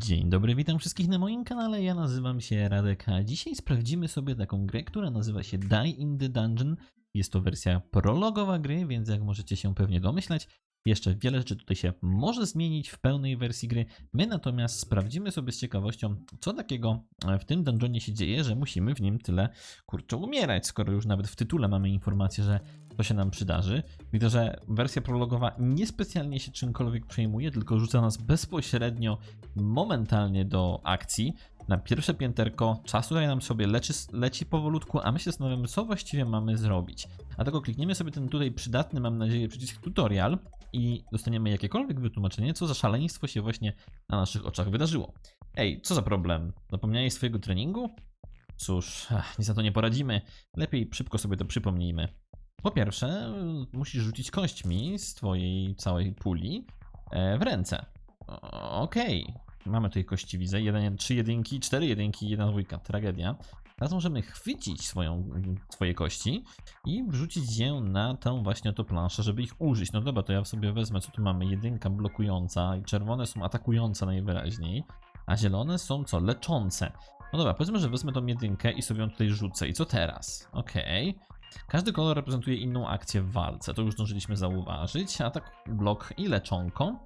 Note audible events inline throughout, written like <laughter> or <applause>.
Dzień dobry, witam wszystkich na moim kanale, ja nazywam się Radek, a dzisiaj sprawdzimy sobie taką grę, która nazywa się Die in the Dungeon. Jest to wersja prologowa gry, więc jak możecie się pewnie domyślać, jeszcze wiele rzeczy tutaj się może zmienić w pełnej wersji gry. My natomiast sprawdzimy sobie z ciekawością, co takiego w tym dungeonie się dzieje, że musimy w nim tyle kurczę umierać, skoro już nawet w tytule mamy informację, że to się nam przydarzy. Widzę, że wersja prologowa niespecjalnie się czymkolwiek przejmuje, tylko rzuca nas bezpośrednio, momentalnie do akcji. Na pierwsze pięterko czasu tutaj nam sobie leczy, leci powolutku, a my się zastanawiamy, co właściwie mamy zrobić. A tego klikniemy sobie ten tutaj przydatny, mam nadzieję, przycisk tutorial i dostaniemy jakiekolwiek wytłumaczenie, co za szaleństwo się właśnie na naszych oczach wydarzyło. Ej, co za problem? Zapomniałeś swojego treningu? Cóż, ach, nic na to nie poradzimy. Lepiej szybko sobie to przypomnijmy. Po pierwsze, musisz rzucić kośćmi z twojej całej puli e, w ręce. Okej, mamy tutaj kości, widzę. Jeden, trzy jedynki, cztery jedynki, jedna dwójka. Tragedia. Teraz możemy chwycić swoją, swoje kości i wrzucić je na tą właśnie oto planszę, żeby ich użyć. No dobra, to ja sobie wezmę, co tu mamy. Jedynka blokująca i czerwone są atakujące najwyraźniej, a zielone są co? Leczące. No dobra, powiedzmy, że wezmę tą jedynkę i sobie ją tutaj rzucę. I co teraz? Okej. Każdy kolor reprezentuje inną akcję w walce, to już zdążyliśmy zauważyć. Atak, blok i leczonko.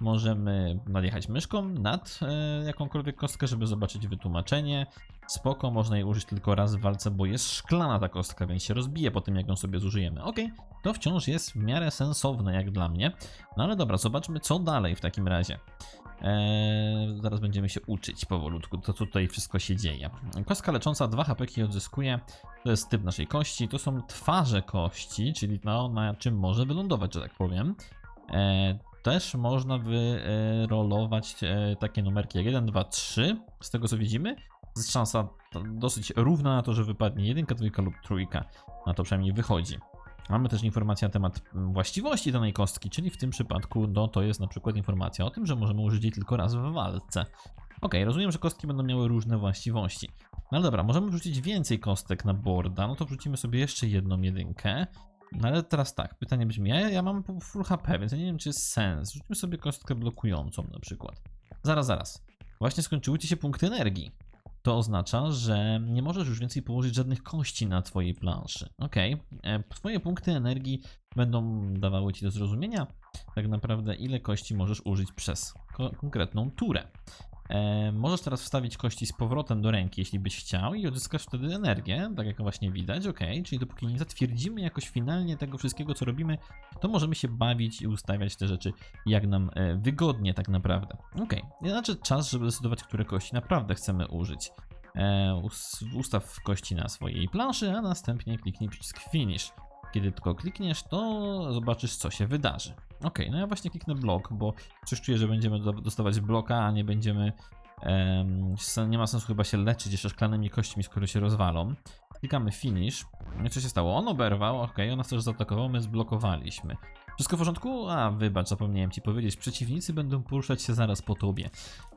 Możemy nadjechać myszką nad e, jakąkolwiek kostkę, żeby zobaczyć wytłumaczenie. Spoko, można jej użyć tylko raz w walce, bo jest szklana ta kostka, więc się rozbije po tym, jak ją sobie zużyjemy. Ok, to wciąż jest w miarę sensowne, jak dla mnie. No ale dobra, zobaczmy, co dalej w takim razie. Eee, zaraz będziemy się uczyć powolutku, to co tutaj wszystko się dzieje. Kostka lecząca 2 HP odzyskuje, to jest typ naszej kości, to są twarze kości, czyli no, na czym może wylądować, że tak powiem. Eee, też można wyrolować e, takie numerki jak 1, 2, 3, z tego co widzimy. Jest szansa dosyć równa na to, że wypadnie jedynka, dwójka lub trójka. Na to przynajmniej wychodzi. Mamy też informację na temat mm, właściwości danej kostki, czyli w tym przypadku no, to jest na przykład informacja o tym, że możemy użyć jej tylko raz w walce. Ok, rozumiem, że kostki będą miały różne właściwości. No ale dobra, możemy wrzucić więcej kostek na boarda, no to wrzucimy sobie jeszcze jedną jedynkę. No ale teraz tak, pytanie brzmi, ja, ja mam full HP, więc ja nie wiem czy jest sens. Rzućmy sobie kostkę blokującą na przykład. Zaraz, zaraz. Właśnie skończyły ci się punkty energii. To oznacza, że nie możesz już więcej położyć żadnych kości na twojej planszy. Ok, twoje punkty energii będą dawały ci do zrozumienia tak naprawdę ile kości możesz użyć przez ko konkretną turę. E, możesz teraz wstawić kości z powrotem do ręki, jeśli byś chciał, i odzyskasz wtedy energię, tak jak właśnie widać, ok. Czyli dopóki nie zatwierdzimy jakoś finalnie tego wszystkiego, co robimy, to możemy się bawić i ustawiać te rzeczy jak nam e, wygodnie, tak naprawdę. Ok, znaczy czas, żeby zdecydować, które kości naprawdę chcemy użyć. E, us- ustaw kości na swojej planszy, a następnie kliknij przycisk Finish. Kiedy tylko klikniesz, to zobaczysz, co się wydarzy. Ok, no ja właśnie kliknę blok, bo coś czuję, że będziemy do- dostawać bloka, a nie będziemy. nie ma sensu chyba się leczyć jeszcze szklanymi kośćmi, skoro się rozwalą. Klikamy finish. No co się stało? On oberwał, ok, on nas też zaatakował, my zblokowaliśmy. Wszystko w porządku? A, wybacz, zapomniałem ci powiedzieć. Przeciwnicy będą poruszać się zaraz po tobie.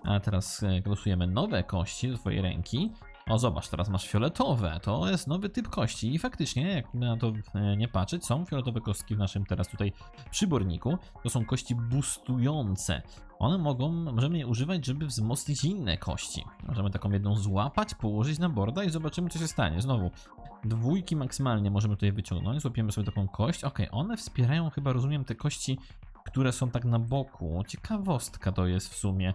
A teraz e, losujemy nowe kości do twojej ręki. O, zobacz, teraz masz fioletowe. To jest nowy typ kości i faktycznie, jak na to e, nie patrzeć, są fioletowe kostki w naszym teraz tutaj przyborniku. To są kości boostujące. One mogą, możemy je używać, żeby wzmocnić inne kości. Możemy taką jedną złapać, położyć na borda i zobaczymy, co się stanie. Znowu, dwójki maksymalnie możemy tutaj wyciągnąć. Złapiemy sobie taką kość. Ok, one wspierają chyba, rozumiem, te kości, które są tak na boku. Ciekawostka to jest w sumie.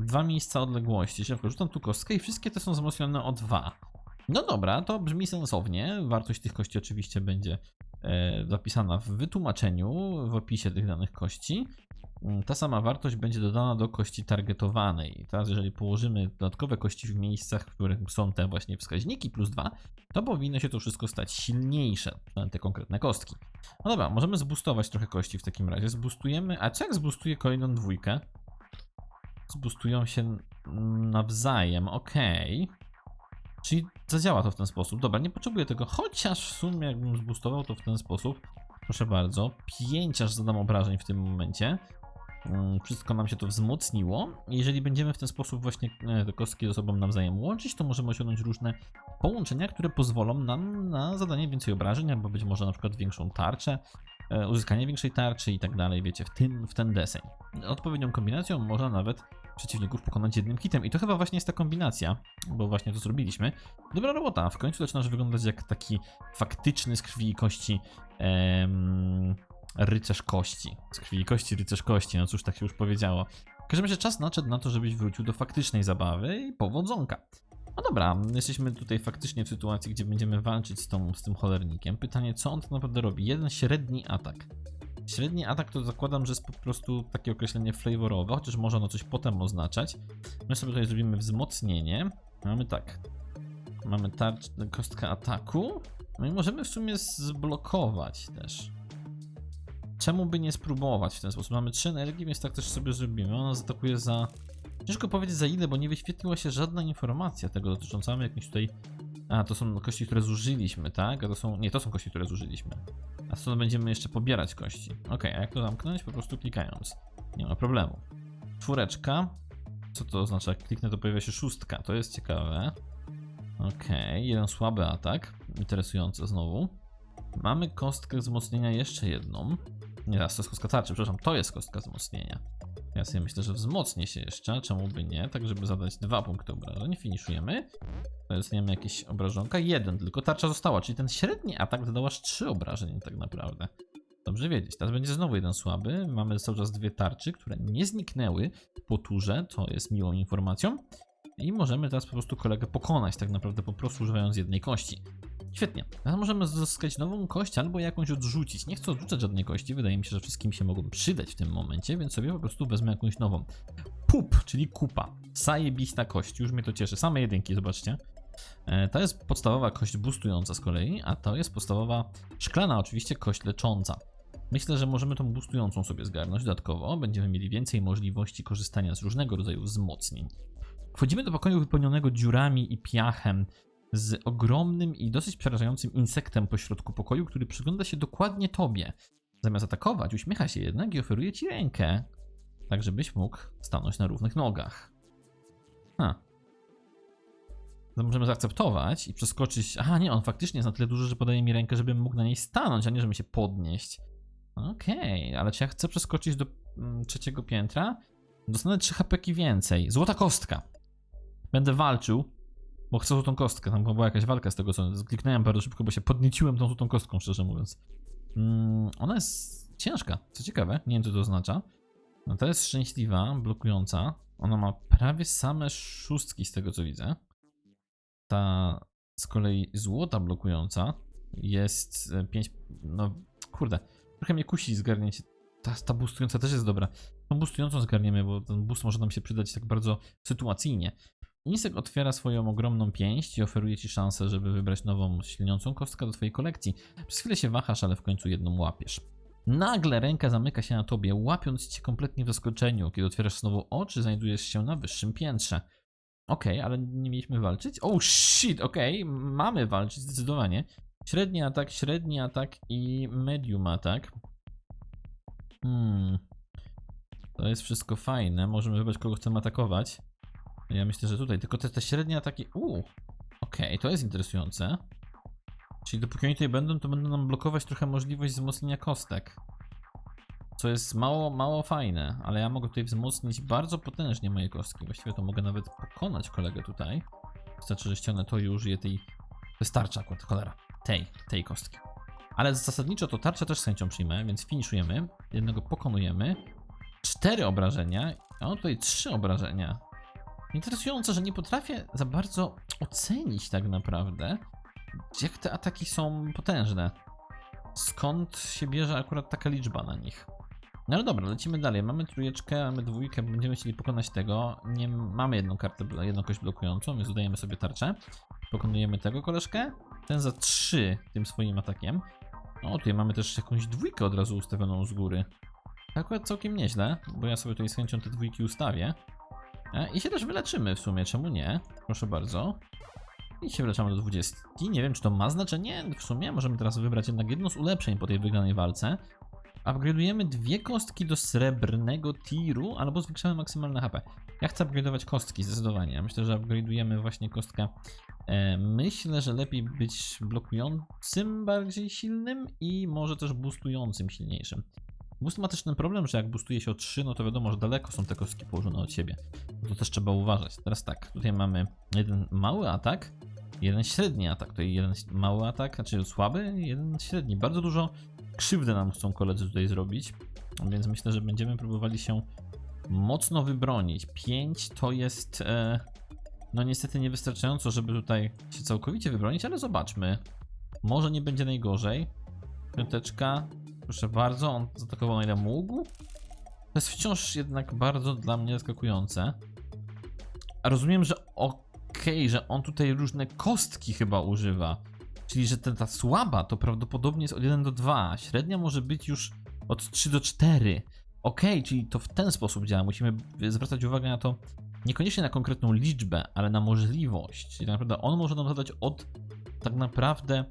Dwa miejsca odległości. Szybko rzucam tu kostkę i wszystkie te są wzmocnione o dwa. No dobra, to brzmi sensownie. Wartość tych kości oczywiście będzie e, zapisana w wytłumaczeniu, w opisie tych danych kości. Mm, Ta sama wartość będzie dodana do kości targetowanej. Teraz, jeżeli położymy dodatkowe kości w miejscach, w których są te właśnie wskaźniki plus 2, to powinno się to wszystko stać silniejsze, te konkretne kostki. No dobra, możemy zboostować trochę kości w takim razie. Zboostujemy. A co jak zboostuję kolejną dwójkę? Zboostują się nawzajem, okej. Czyli zadziała to w ten sposób. Dobra, nie potrzebuję tego, chociaż w sumie jakbym zboostował to w ten sposób. Proszę bardzo, 5 aż zadam obrażeń w tym momencie. Mm, Wszystko nam się to wzmocniło. Jeżeli będziemy w ten sposób właśnie e, te kostki ze sobą nawzajem łączyć, to możemy osiągnąć różne połączenia, które pozwolą nam na zadanie więcej obrażeń, albo być może na przykład większą tarczę, e, uzyskanie większej tarczy i tak dalej, wiecie, w, tym, w ten deseń. Odpowiednią kombinacją można nawet przeciwników pokonać jednym hitem. I to chyba właśnie jest ta kombinacja, bo właśnie to zrobiliśmy. Dobra robota, w końcu zaczynasz wyglądać jak taki faktyczny z krwi i kości em, rycerz kości. Z krwi i kości rycerz kości, no cóż, tak się już powiedziało. W każdym razie czas nadszedł na to, żebyś wrócił do faktycznej zabawy i powodzonka. No dobra, jesteśmy tutaj faktycznie w sytuacji, gdzie będziemy walczyć z, tą, z tym cholernikiem. Pytanie, co on tak naprawdę robi? Jeden średni atak. Średni atak to zakładam, że jest po prostu takie określenie flavorowe, chociaż może ono coś potem oznaczać. My sobie tutaj zrobimy wzmocnienie. Mamy tak. Mamy tarcz, kostkę ataku. No i możemy w sumie zblokować też. Czemu by nie spróbować w ten sposób? Mamy 3 energii, więc tak też sobie zrobimy. Ona zaatakuje za... Ciężko powiedzieć za ile, bo nie wyświetliła się żadna informacja tego dotycząca. Mamy jakieś tutaj... A, to są kości, które zużyliśmy, tak? A to są... Nie, to są kości, które zużyliśmy. A stąd będziemy jeszcze pobierać kości. Ok, a jak to zamknąć? Po prostu klikając. Nie ma problemu. Czwóreczka. Co to oznacza? Jak kliknę, to pojawia się szóstka. To jest ciekawe. Ok, jeden słaby atak. Interesujące znowu. Mamy kostkę wzmocnienia jeszcze jedną. Nie, raz to jest kostka tarczy, przepraszam, to jest kostka wzmocnienia. Ja sobie myślę, że wzmocnię się jeszcze, czemu by nie, tak żeby zadać dwa punkty obrażeń. Finiszujemy. To jest, nie wiem, jakieś obrażonka. Jeden, tylko tarcza została, czyli ten średni atak dodał aż trzy obrażeń tak naprawdę. Dobrze wiedzieć. Teraz będzie znowu jeden słaby. Mamy cały czas dwie tarczy, które nie zniknęły po turze, to jest miłą informacją. I możemy teraz po prostu kolegę pokonać, tak naprawdę po prostu używając jednej kości. Świetnie. Teraz możemy zyskać nową kość albo jakąś odrzucić. Nie chcę odrzucać żadnej kości, wydaje mi się, że wszystkim się mogą przydać w tym momencie, więc sobie po prostu wezmę jakąś nową. Pup, czyli kupa. Zajebista kość, już mnie to cieszy. Same jedynki, zobaczcie. E, To jest podstawowa kość boostująca z kolei, a to jest podstawowa szklana oczywiście kość lecząca. Myślę, że możemy tą boostującą sobie zgarnąć dodatkowo. Będziemy mieli więcej możliwości korzystania z różnego rodzaju wzmocnień. Wchodzimy do pokoju wypełnionego dziurami i piachem z ogromnym i dosyć przerażającym insektem pośrodku pokoju, który przygląda się dokładnie tobie. Zamiast atakować, uśmiecha się jednak i oferuje ci rękę, tak żebyś mógł stanąć na równych nogach. Ha. To możemy zaakceptować i przeskoczyć. Aha, nie, on faktycznie jest na tyle duży, że podaje mi rękę, żebym mógł na niej stanąć, a nie żebym się podnieść. Okej, ale czy ja chcę przeskoczyć do mm, trzeciego piętra? Dostanę 3 hapeki więcej. Złota kostka. Będę walczył, bo chcę złotą kostkę. Tam była jakaś walka z tego, co kliknąłem bardzo szybko, bo się podnieciłem tą złotą kostką, szczerze mówiąc. Mm, ona jest ciężka, co ciekawe. Nie wiem, co to oznacza. No to jest szczęśliwa, blokująca. Ona ma prawie same szóstki z tego, co widzę. Ta z kolei złota blokująca jest 5. No kurde, trochę mnie kusi zgarnięcie. Ta, ta boostująca też jest dobra. Tą boostującą zgarniemy, bo ten boost może nam się przydać tak bardzo sytuacyjnie. Insek otwiera swoją ogromną pięść i oferuje ci szansę, żeby wybrać nową, silniącą kostkę do twojej kolekcji. Przez chwilę się wahasz, ale w końcu jedną łapiesz. Nagle ręka zamyka się na tobie, łapiąc cię kompletnie w zaskoczeniu. Kiedy otwierasz znowu oczy, znajdujesz się na wyższym piętrze. Okej, ale nie mieliśmy walczyć? Oh shit, okej, mamy walczyć zdecydowanie. Średni atak, średni atak i medium atak. Hmm. To jest wszystko fajne. Możemy wybrać, kogo chcemy atakować. Ja myślę, że tutaj. Tylko te, te średnie ataki. Uuu. Okej, to jest interesujące. Czyli dopóki oni tutaj będą, to będą nam blokować trochę możliwość wzmocnienia kostek. Co jest mało, mało fajne, ale ja mogę tutaj wzmocnić bardzo potężnie moje kostki. Właściwie to mogę nawet pokonać kolegę tutaj. Wystarczy, że ściągnę to i użyję tej. Wystarczy akurat, cholera. Tej, tej kostki. Ale zasadniczo to tarczę też z chęcią przyjmę, więc finiszujemy. Jednego pokonujemy. Cztery obrażenia, a on tutaj trzy obrażenia. Interesujące, że nie potrafię za bardzo ocenić tak naprawdę, jak te ataki są potężne. Skąd się bierze akurat taka liczba na nich? No dobra, lecimy dalej. Mamy trójeczkę, mamy dwójkę, będziemy chcieli pokonać tego. Nie mamy jedną kartę, jedną kość blokującą, więc dodajemy sobie tarczę. Pokonujemy tego koleżkę. Ten za trzy tym swoim atakiem. O, tutaj mamy też jakąś dwójkę od razu ustawioną z góry. Akurat całkiem nieźle, bo ja sobie tutaj z chęcią te dwójki ustawię. E, I się też wyleczymy w sumie, czemu nie? Proszę bardzo. I się wyleczamy do 20. Nie wiem, czy to ma znaczenie. W sumie możemy teraz wybrać jednak jedno z ulepszeń po tej wygranej walce. Upgrade'ujemy dwie kostki do srebrnego tiru, albo zwiększamy maksymalne HP. Ja chcę upgrade'ować kostki, zdecydowanie. Ja myślę, że upgrade'ujemy właśnie kostkę. E, myślę, że lepiej być blokującym bardziej silnym i może też boostującym silniejszym. Boost ma też ten problem, że jak boostuje się o 3, no to wiadomo, że daleko są te kostki położone od siebie. To też trzeba uważać. Teraz tak, tutaj mamy jeden mały atak, jeden średni atak. Tutaj jeden mały atak, znaczy słaby, jeden średni. Bardzo dużo krzywdy nam chcą koledzy tutaj zrobić, więc myślę, że będziemy próbowali się mocno wybronić. 5 to jest e, no niestety niewystarczająco, żeby tutaj się całkowicie wybronić, ale zobaczmy. Może nie będzie najgorzej. Piąteczka, proszę bardzo, on zaatakował na ile mógł. To jest wciąż jednak bardzo dla mnie zaskakujące. A rozumiem, że okej, że on tutaj różne kostki chyba używa. Czyli, że ten, ta słaba to prawdopodobnie jest od 1 do 2, średnia może być już od 3 do 4. Okej, czyli to w ten sposób działa. Musimy zwracać uwagę na to, niekoniecznie na konkretną liczbę, ale na możliwość. Czyli tak naprawdę on może nam zadać od tak naprawdę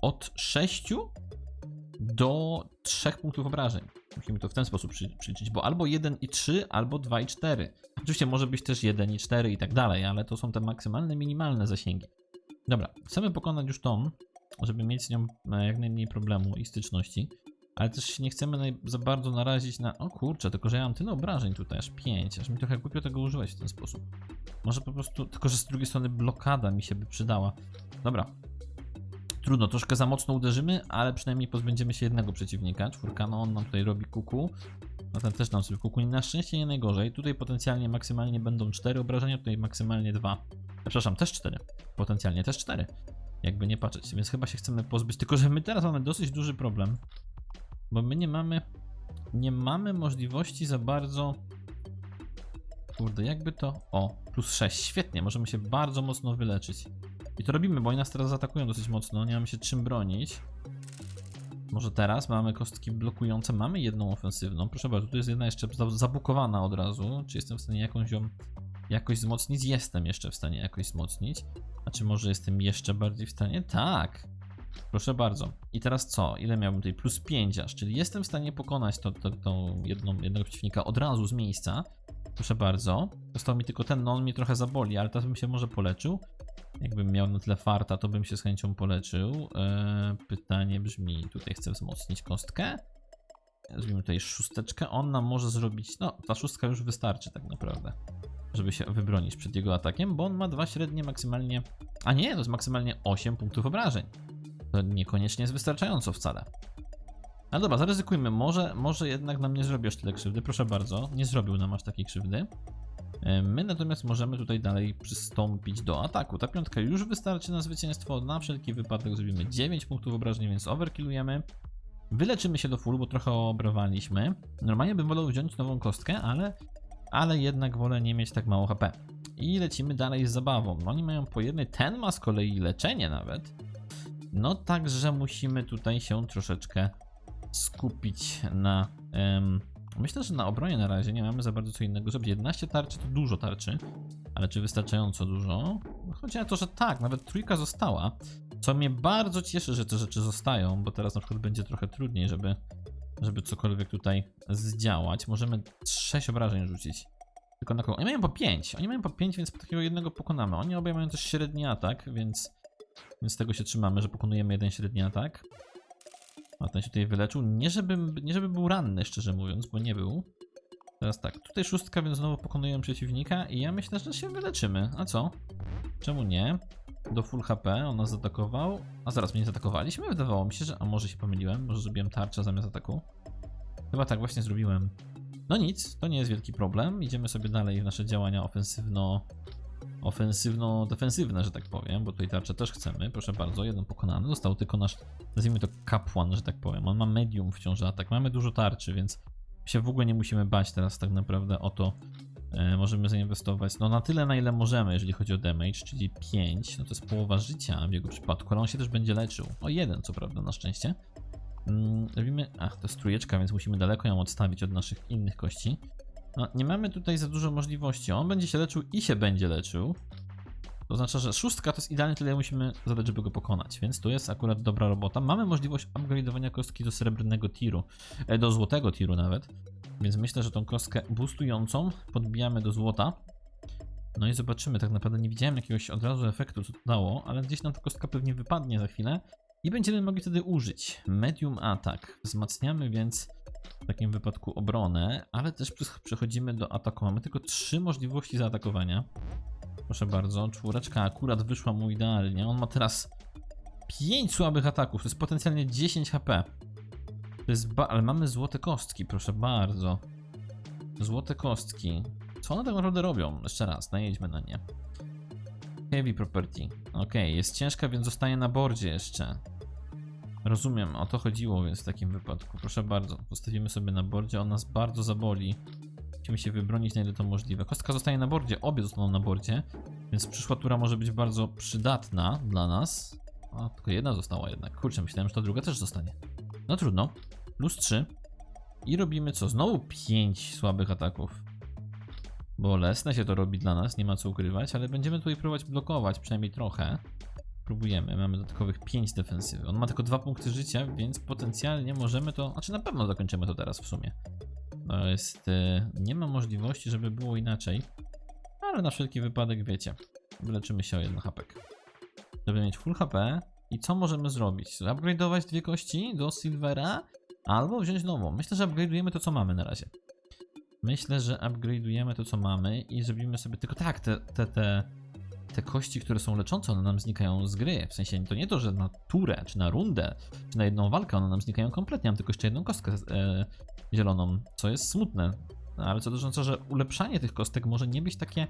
od 6 do 3 punktów obrażeń. Musimy to w ten sposób przy, przyliczyć, bo albo 1 i 3, albo 2 i 4. Oczywiście może być też 1 i 4 i tak dalej, ale to są te maksymalne, minimalne zasięgi. Dobra, chcemy pokonać już tą, żeby mieć z nią e, jak najmniej problemu i styczności. Ale też nie chcemy za bardzo narazić na. O kurczę, tylko że ja mam tyle obrażeń tutaj, aż 5. Aż mi trochę głupio tego używać w ten sposób. Może po prostu. Tylko, że z drugiej strony blokada mi się by przydała. Dobra. Trudno, troszkę za mocno uderzymy, ale przynajmniej pozbędziemy się jednego przeciwnika. Czwórka, no on nam tutaj robi kuku. No ten też nam sobie kuku. I na szczęście nie najgorzej. Tutaj potencjalnie maksymalnie będą 4 obrażenia, tutaj maksymalnie 2. Przepraszam, też 4. Potencjalnie też 4. Jakby nie patrzeć, więc chyba się chcemy pozbyć. Tylko, że my teraz mamy dosyć duży problem. Bo my nie mamy. Nie mamy możliwości za bardzo. Kurde, jakby to. O, plus 6. Świetnie, możemy się bardzo mocno wyleczyć. I to robimy, bo oni nas teraz atakują dosyć mocno. Nie mamy się czym bronić. Może teraz mamy kostki blokujące. Mamy jedną ofensywną. Proszę bardzo, tu jest jedna jeszcze za- zabukowana od razu. Czy jestem w stanie jakąś ją jakoś wzmocnić? Jestem jeszcze w stanie jakoś wzmocnić. A czy może jestem jeszcze bardziej w stanie? Tak. Proszę bardzo. I teraz co? Ile miałbym tutaj? Plus 5 aż, czyli jestem w stanie pokonać to, to, tą jedną, jednego przeciwnika od razu z miejsca. Proszę bardzo. Został mi tylko ten, no on mnie trochę zaboli, ale teraz bym się może poleczył. Jakbym miał na tyle farta, to bym się z chęcią poleczył. Eee, pytanie brzmi, tutaj chcę wzmocnić kostkę. Zrobimy tutaj szósteczkę. On nam może zrobić, no ta szóstka już wystarczy tak naprawdę, żeby się wybronić przed jego atakiem, bo on ma dwa średnie maksymalnie, a nie, to jest maksymalnie 8 punktów obrażeń. To niekoniecznie jest wystarczająco wcale. Ale dobra, zaryzykujmy. Może, może jednak nam nie zrobi aż tyle krzywdy. Proszę bardzo, nie zrobił nam aż takiej krzywdy. E, My natomiast możemy tutaj dalej przystąpić do ataku. Ta piątka już wystarczy na zwycięstwo. Na wszelki wypadek zrobimy 9 punktów obrażeń, więc overkillujemy. Wyleczymy się do full, bo trochę obrowaliśmy. Normalnie bym wolał wziąć nową kostkę, ale, ale jednak wolę nie mieć tak mało HP. I lecimy dalej z zabawą. No, oni mają po jednej, ten ma z kolei leczenie nawet. No także musimy tutaj się troszeczkę skupić na. em, myślę, że na obronie na razie nie mamy za bardzo co innego zrobić. 11 tarczy to dużo tarczy, ale czy wystarczająco dużo? Chodzi o to, że tak, nawet trójka została. Co mnie bardzo cieszy, że te rzeczy zostają, bo teraz na przykład będzie trochę trudniej, żeby, żeby cokolwiek tutaj zdziałać. Możemy 6 obrażeń rzucić. Tylko na kogo? Oni mają po 5. Oni mają po 5, więc takiego jednego pokonamy. Oni obaj mają też średni atak, więc więc tego się trzymamy, że pokonujemy jeden średni atak. A ten się tutaj wyleczył. Nie żeby, nie żeby był ranny, szczerze mówiąc, bo nie był. Teraz tak, tutaj szóstka, więc znowu pokonujemy przeciwnika i ja myślę, że się wyleczymy. A co? Czemu nie? Do full HP on nas zaatakował. A zaraz mnie nie zaatakowaliśmy? Wydawało mi się, że... A może się pomyliłem? Może zrobiłem tarczę zamiast ataku? Chyba tak właśnie zrobiłem. No nic, to nie jest wielki problem. Idziemy sobie dalej w nasze działania ofensywno ofensywno-defensywne, że tak powiem, bo tutaj tarczę też chcemy. Proszę bardzo, jeden pokonany. Został tylko nasz, nazwijmy to kapłan, że tak powiem. On ma medium wciąż atak. Mamy dużo tarczy, więc się w ogóle nie musimy bać teraz tak naprawdę o to. E, możemy zainwestować no na tyle, na ile możemy, jeżeli chodzi o damage, czyli 5. No to jest połowa życia w jego przypadku, ale on się też będzie leczył. O jeden, co prawda, na szczęście. Mm, robimy. Ach, to jest trójeczka, więc musimy daleko ją odstawić od naszych innych kości. No, nie mamy tutaj za dużo możliwości. On będzie się leczył i się będzie leczył. To oznacza, że szóstka to jest idealnie tyle, musimy zadać, żeby go pokonać, więc tu jest akurat dobra robota. Mamy możliwość upgrade'owania kostki do srebrnego tiru, e, do złotego tiru nawet, więc myślę, że tą kostkę boostującą podbijamy do złota. No i zobaczymy, tak naprawdę nie widziałem jakiegoś od razu efektu, co to dało, ale gdzieś nam ta kostka pewnie wypadnie za chwilę i będziemy mogli wtedy użyć. Medium attack. Wzmacniamy więc w takim wypadku obronę, ale też przech- przechodzimy do ataku. Mamy tylko trzy możliwości zaatakowania. Proszę bardzo, czwóreczka akurat wyszła mu idealnie. On ma teraz 5 słabych ataków, to jest potencjalnie 10 HP. To jest ba- ale mamy złote kostki, proszę bardzo. Złote kostki. Co one tak naprawdę robią? Jeszcze raz, najedźmy na nie. Heavy property. Ok, jest ciężka, więc zostaje na bordzie jeszcze. Rozumiem, o to chodziło więc w takim wypadku. Proszę bardzo, zostawimy sobie na bordzie, on nas bardzo zaboli. Musimy się wybronić na ile to możliwe. Kostka zostaje na bordzie, obie zostaną na bordzie, więc przyszła tura może być bardzo przydatna dla nas. A, tylko jedna została jednak. Kurczę, myślałem, że ta druga też zostanie. No trudno. Plus 3. I robimy co? Znowu 5 słabych ataków. Bolesne się to robi dla nas, nie ma co ukrywać, ale będziemy tutaj próbować blokować, przynajmniej trochę. Próbujemy, mamy dodatkowych 5 defensywy. On ma tylko 2 punkty życia, więc potencjalnie możemy to. Znaczy na pewno zakończymy to teraz w sumie. To jest. e, Nie ma możliwości, żeby było inaczej. Ale na wszelki wypadek wiecie. Wyleczymy się o jeden hapek. Żeby mieć full HP. I co możemy zrobić? Upgrade'ować dwie kości do Silvera? Albo wziąć nową. Myślę, że upgrade'ujemy to, co mamy na razie. Myślę, że upgrade'ujemy to, co mamy i zrobimy sobie tylko tak, te, te, te, te kości, które są leczące, one nam znikają z gry. W sensie to nie to, że na turę, czy na rundę, czy na jedną walkę, one nam znikają kompletnie. Mam tylko jeszcze jedną kostkę e, zieloną, co jest smutne. Ale co tego, że ulepszanie tych kostek może nie być takie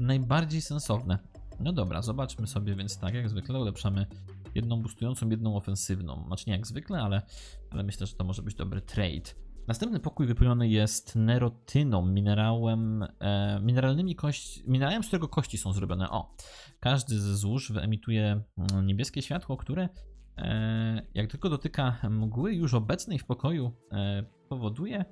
najbardziej sensowne. No dobra, zobaczmy sobie więc tak, jak zwykle ulepszamy jedną boostującą, jedną ofensywną. Znaczy nie jak zwykle, ale, ale myślę, że to może być dobry trade. Następny pokój wypełniony jest nerotyną, minerałem, e, mineralnymi kości, minerałem, z którego kości są zrobione. O, każdy ze złóż wyemituje mm, niebieskie światło, które e, jak tylko dotyka mgły już obecnej w pokoju, e, powoduje,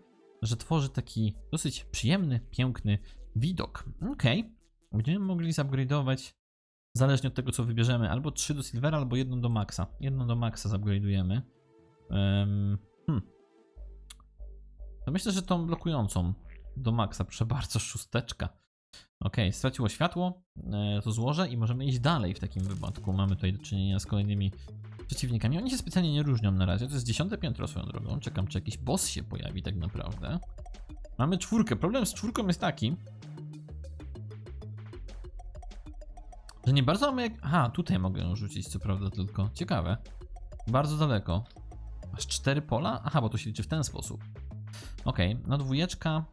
że tworzy taki dosyć przyjemny, piękny widok. Okej, będziemy mogli zupgrade'ować zależnie od tego, co wybierzemy, albo 3 do Silvera, albo jedną do Maxa. Jedną do Maxa zupgrade'ujemy. Um, hmm. To myślę, że tą blokującą do Maxa, proszę bardzo, szósteczka. Ok, straciło światło, e, to złożę i możemy iść dalej w takim wypadku. Mamy tutaj do czynienia z kolejnymi przeciwnikami. Oni się specjalnie nie różnią na razie. To jest dziesiąte piętro swoją drogą. Czekam, czy jakiś boss się pojawi tak naprawdę. Mamy czwórkę. Problem z czwórką jest taki, że nie bardzo mamy jak... Aha, tutaj mogę ją rzucić, co prawda tylko. Ciekawe. Bardzo daleko. Aż cztery pola? Aha, bo to się liczy w ten sposób. Okej, no dwójeczka.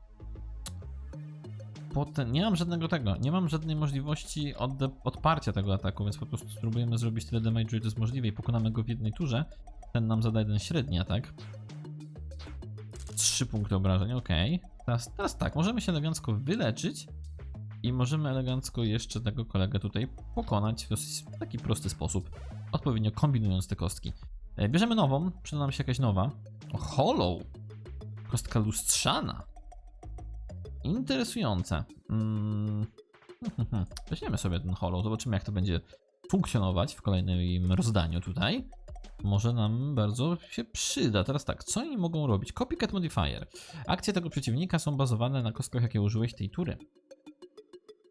Potem nie mam żadnego tego, nie mam żadnej możliwości odde- odparcia tego ataku, więc po prostu spróbujemy zrobić tyle damage, ile jest możliwe i pokonamy go w jednej turze. Ten nam zada jeden średni atak. Trzy punkty obrażeń, okej. Teraz, teraz tak, możemy się elegancko wyleczyć i możemy elegancko jeszcze tego kolegę tutaj pokonać w dosyć taki prosty sposób, odpowiednio kombinując te kostki. E, Bierzemy nową, przyda nam się jakaś nowa. Hollow! Kostka lustrzana. Interesujące. Mm. <laughs> Weźmiemy sobie ten hollow, zobaczymy jak to będzie funkcjonować w kolejnym rozdaniu tutaj. Może nam bardzo się przyda. Teraz tak, co oni mogą robić? Copycat Modifier. Akcje tego przeciwnika są bazowane na kostkach, jakie użyłeś tej tury.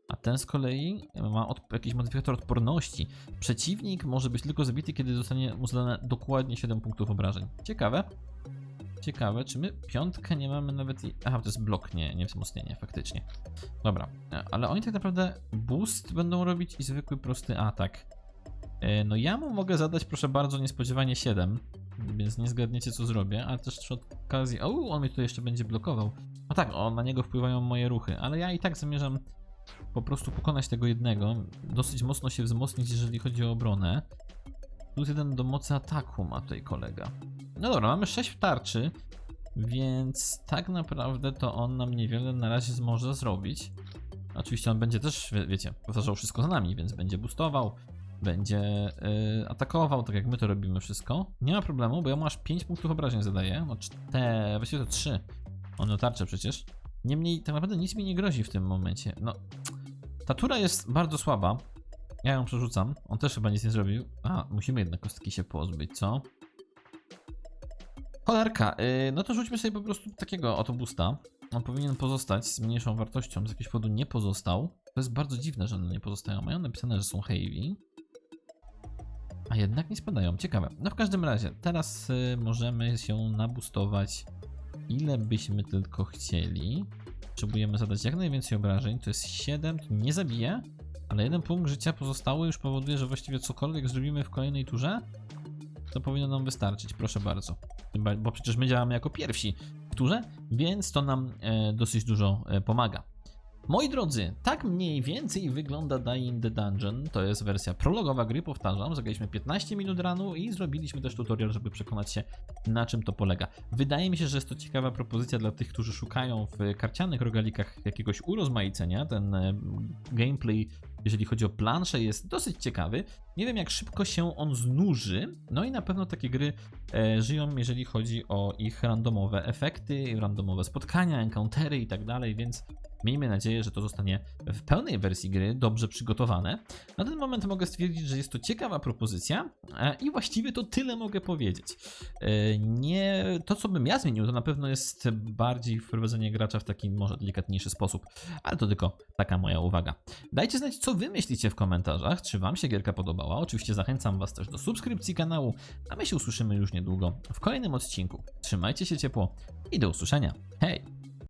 A ten z kolei ma od, jakiś modyfikator odporności. Przeciwnik może być tylko zabity, kiedy zostanie mu zadane dokładnie 7 punktów obrażeń. Ciekawe. Ciekawe, czy my piątkę nie mamy nawet. i- Aha, to jest blok, nie, nie wzmocnienie, faktycznie. Dobra, e, ale oni tak naprawdę boost będą robić i zwykły prosty atak. E, No ja mu mogę zadać, proszę bardzo, niespodziewanie 7, więc nie zgadniecie co zrobię, ale też przy okazji. O, on mnie tutaj jeszcze będzie blokował. No tak, o, na niego wpływają moje ruchy, ale ja i tak zamierzam po prostu pokonać tego jednego, dosyć mocno się wzmocnić, jeżeli chodzi o obronę. Plus jeden do mocy ataku ma tutaj kolega. No dobra, mamy 6 tarczy, więc tak naprawdę to on nam niewiele na razie może zrobić. Oczywiście on będzie też, wie- wiecie, powtarzał wszystko za nami, więc będzie boostował, będzie yy, atakował, tak jak my to robimy wszystko. Nie ma problemu, bo ja mu aż 5 punktów obrażeń zadaję, no 4, właściwie to 3. On miał tarczę przecież. Niemniej tak naprawdę nic mi nie grozi w tym momencie. No, ta tura jest bardzo słaba. Ja ją przerzucam. On też chyba nic nie zrobił. A, musimy jednak kostki się pozbyć, co? Cholerka, yy, no to rzućmy sobie po prostu takiego oto boosta. On powinien pozostać z mniejszą wartością. Z jakiegoś powodu nie pozostał. To jest bardzo dziwne, że one nie pozostają. Mają napisane, że są heavy. A jednak nie spadają. Ciekawe. No w każdym razie, teraz y, możemy się nabustować ile byśmy tylko chcieli. Potrzebujemy zadać jak najwięcej obrażeń, to jest 7, to nie zabije, ale jeden punkt życia pozostały już powoduje, że właściwie cokolwiek zrobimy w kolejnej turze, to powinno nam wystarczyć, proszę bardzo. Bo przecież my działamy jako pierwsi w więc to nam e, dosyć dużo e, pomaga. Moi drodzy, tak mniej więcej wygląda in the Dungeon. To jest wersja prologowa gry, powtarzam. Zagraliśmy 15 minut rano i zrobiliśmy też tutorial, żeby przekonać się, na czym to polega. Wydaje mi się, że jest to ciekawa propozycja dla tych, którzy szukają w karcianych rogalikach jakiegoś urozmaicenia. Ten e, gameplay, jeżeli chodzi o planszę, jest dosyć ciekawy. Nie wiem, jak szybko się on znuży. No i na pewno takie gry e, żyją, jeżeli chodzi o ich randomowe efekty, randomowe spotkania, encountery i tak dalej, więc Miejmy nadzieję, że to zostanie w pełnej wersji gry dobrze przygotowane. Na ten moment mogę stwierdzić, że jest to ciekawa propozycja e, i właściwie to tyle mogę powiedzieć. E, Nie, to co bym ja zmienił, to na pewno jest bardziej wprowadzenie gracza w taki może delikatniejszy sposób, ale to tylko taka moja uwaga. Dajcie znać, co wy myślicie w komentarzach, czy wam się gierka podobała. Oczywiście zachęcam was też do subskrypcji kanału, a my się usłyszymy już niedługo w kolejnym odcinku. Trzymajcie się ciepło i do usłyszenia. Hej!